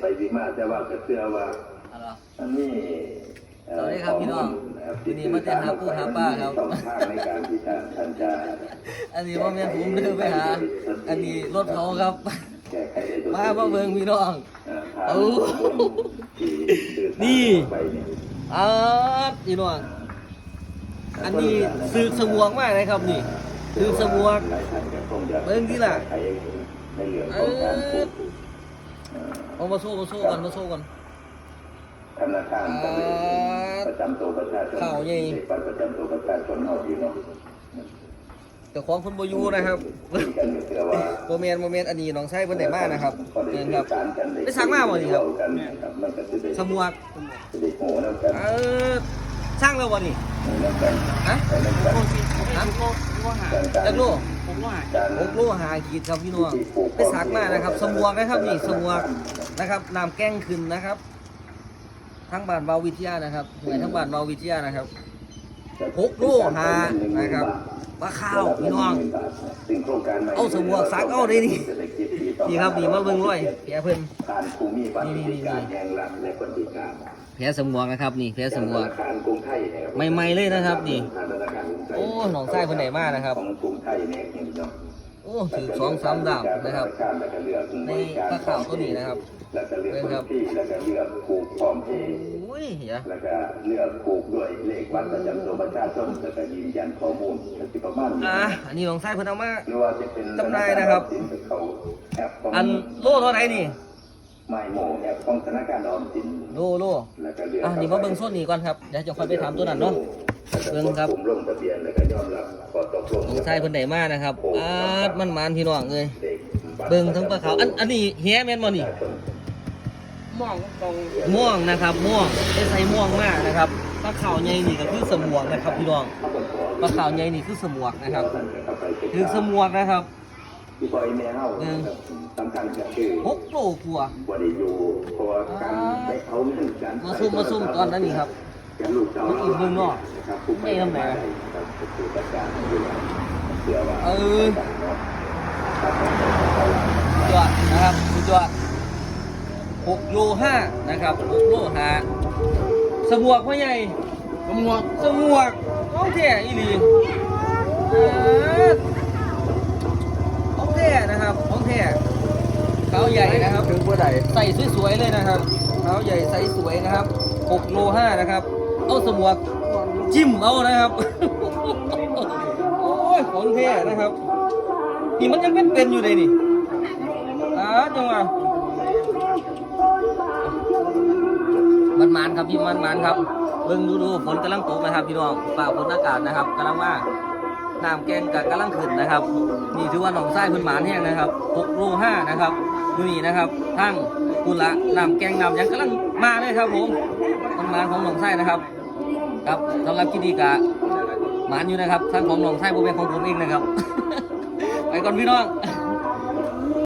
ไปดีมากแต่ว่าก็เชื่อว่าเอาล่ะอันนี้เอ่อสวัสดีครับพี่น้องข้มูลวันนี้มาเต้นหาปูหาปลาครับช่องทางในการที่ท่านท่านจะอันนี้ว่าแม่นผมเดินไปหา อันนี้รถเขาครับแก้ไขในตัวมามาเบิ่งพี่น้องเอ่อเอาที่สื่อสารนี่ไปเนี่ยอ่าพี่น้องอันนี้สืบสมวงมากเลยครับนี่สืบสมวงหลายท่านก็คงจะเบิ่งที่ล่ะแก้ไขในเรื่องของการปลูก เอ่อเอามาโซ่มาโซ่กันมาโซ่กันธนาคารก็เลยประจำตัวประชาชนข่าวใหญ่เด็กประจำตัวประชาชนเอาที่เนาะเจ้าของคนบอยูนะครับมีกันเชื่อว่าโมเมนต์โมเมนต์อันนี้น้องไส้เพิ่นได้มานะครับก็ได้เนี่ยสื่ครัอบสารกันด้ไปสั่งมาบ่นี่ครับกันครับมันก็จะได้สมวกจะได้โหแล้วกันเออสร้างแล้ววันนี้แล้วกันฮะ แล้วกันฮะการจักโลการหกโลหาขีดครับพี่น้องไปสักมานะครับ สมวกนะครับนี่สมวกนะครับน้ำแก้งขึ้นนะครับ ทั้งบ้านเบาวิทยานะครับหน่วยทั้งบ้านเบาวิทยานะครับหกโลหานะครับปลาข้าวพี่น้องเอาสมวกสักเอาได้นี่นี่ครับนี่มาเบิ่งร้อยแผลเพิ่นผ่นภูมิบัตรพิการแห่งรัฐและคนพิการแผลสมวกนะครับ นี่แผลสมวกธนาคารกรุงใหม่ๆเลยนะครับ นี่ หนองไส้เพิ่นไหนมากนะครับ ของกรุงไทยเนี่ยเห็นเนาะโอ้ถือสองสามดาบนะครับ ในปลาข่าวตัวนี้นะครับแล้วก็เลือกเบิ่งพื้ครับแล้วก็เลือกปลูกพร้อมเพย์อุ้ยเหี้ยแล้วก็เลือกปลูกด้วยเลขบัตรประจำตัวประชาชนแล้วก็ยืนยันข้อมูลสิประมาณอะอันนี้หนองไส้เพิ่นเอามาหรือว่าจะเป็นจำนายนะครับ อันโล่เท่าไหร่นี่ไม่โมแอปของธนาคารออมสินโล่โลแล้วก็เลือกอะนี่มาเบิ่งโซนนี้ก่อนครับเดี๋ยวจะค่อยไปถามตัวนั้นเนาะ เบิ่งครับผมลงทะเบียนแล้วก็ยอมรับขอตกลงหนองไส้เพิ่นได้มานะครับอ่ามันมันพี่น้องเอ้ยเลขบัตรเบิ่งทั้งปลาขาวอันอันนี้แฮแม่นบ่นี่มองตรงม่วงนะครับม่วงได้ใส่ม่วงมากนะครับปลาขาวใหญ่นี่ก็คือสมวกนะครับพี่น้องปลาขาวใหญ่นี่คือสมวกนะครับคือสมวกนะครับที่บอยแม่เฮานะครับสำคัญก็คือหกโลกว่าบริยูเพราะว่าการได้เอาเงินการมาซุ่มมาซุ่มตอนนั้นนี่ครับการลูกเจ้า มันอีกเมืองนอกนะไม่ทำไหนครับคืออยู่แล้วเอว่าเออสุดยอดนะครับสุดยอดหกโลห้านะครับหกโลห้าสมวกพ่อใหญ่กำงวสมวกของแท้อีหลีเออของแท้นะครับของแท้เขาใหญ่นะครับถึงผู้ใดใส่สวยๆเลยนะครับเท้าใหญ่ใส่สวยนะครับ6โล5นะครับ เอาสมวกจิ้มเอานะครับ โอ้ยของแท้นะครับ นี่มันยังเป็นเป็นๆอยู่เลยนี่อ่าจังหวะมันมันครับพี่มันมันครับ เบิ่งดูดูฝนกำลังตกนะครับ พี่น้องฝ่าฝนอากาศนะครับกำลังมาน้ำแกงกับกำลังขึ้นนะครับ นี่ถือว่าหนองไส้พื้นหมานแห้งนะครับ6โล5นะครับดูนี่นะครับทั้งกุละน้ำแกงน้ำยังกำลังมาเลยครับผมมันหมานของหนองไส้นะครับ ครับสำหรับกินดีกะหมานอยู่นะครับทั้งของหนองไส้โบเป็นของผมเองนะครับ ไปก่อนพี่น้อง